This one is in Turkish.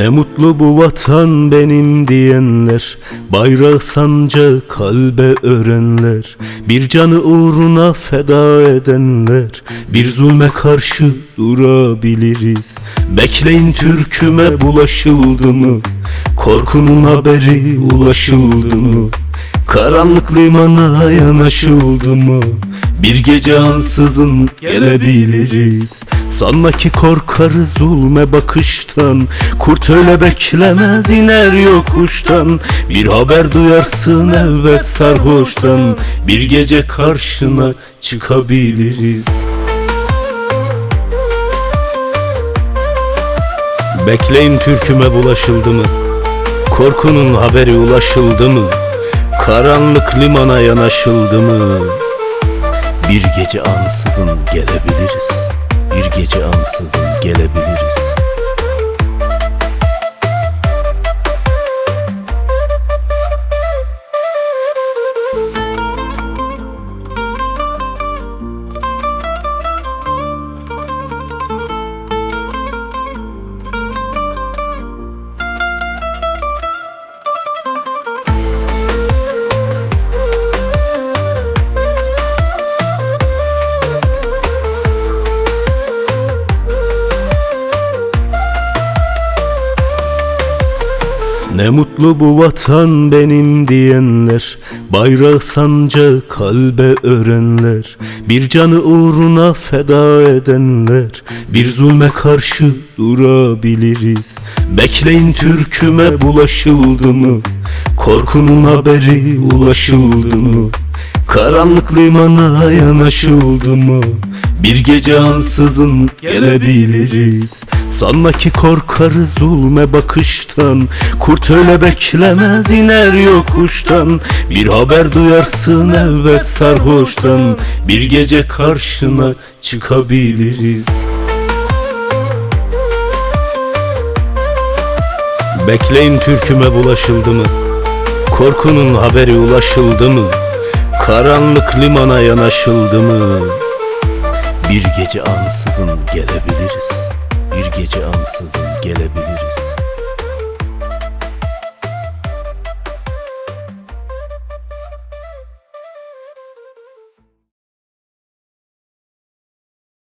Ne mutlu bu vatan benim diyenler Bayrağı sanca kalbe örenler Bir canı uğruna feda edenler Bir zulme karşı durabiliriz. Bekleyin türküme bulaşıldı mı? Korkunun haberi ulaşıldı mı? Karanlık limana yanaşıldı mı? Bir gece ansızın gelebiliriz Sanma ki korkarız zulme bakıştan Kurt öyle beklemez iner yokuştan Bir haber duyarsın evet sarhoştan Bir gece karşına çıkabiliriz Bekleyin türküme bulaşıldı mı? Korkunun haberi ulaşıldı mı? Karanlık limana yanaşıldı mı? Bir gece ansızın gelebiliriz. Gece ansızın gelebiliriz. Ne mutlu bu vatan benim diyenler Bayrağı sanca kalbe örenler Bir canı uğruna feda edenler Bir zulme karşı durabiliriz. Bekleyin türküme bulaşıldı mı? Korkunun haberi ulaşıldı mı? Karanlık limana yanaşıldı mı? Bir gece ansızın gelebiliriz Sanma ki korkarız zulme bakıştan Kurt öyle beklemez iner yokuştan Bir haber duyarsın evet sarhoştan Bir gece karşına çıkabiliriz Bekleyin türküme bulaşıldı mı? Korkunun haberi ulaşıldı mı? Karanlık limana yanaşıldı mı? Bir gece ansızın gelebiliriz. Bir gece ansızın gelebiliriz.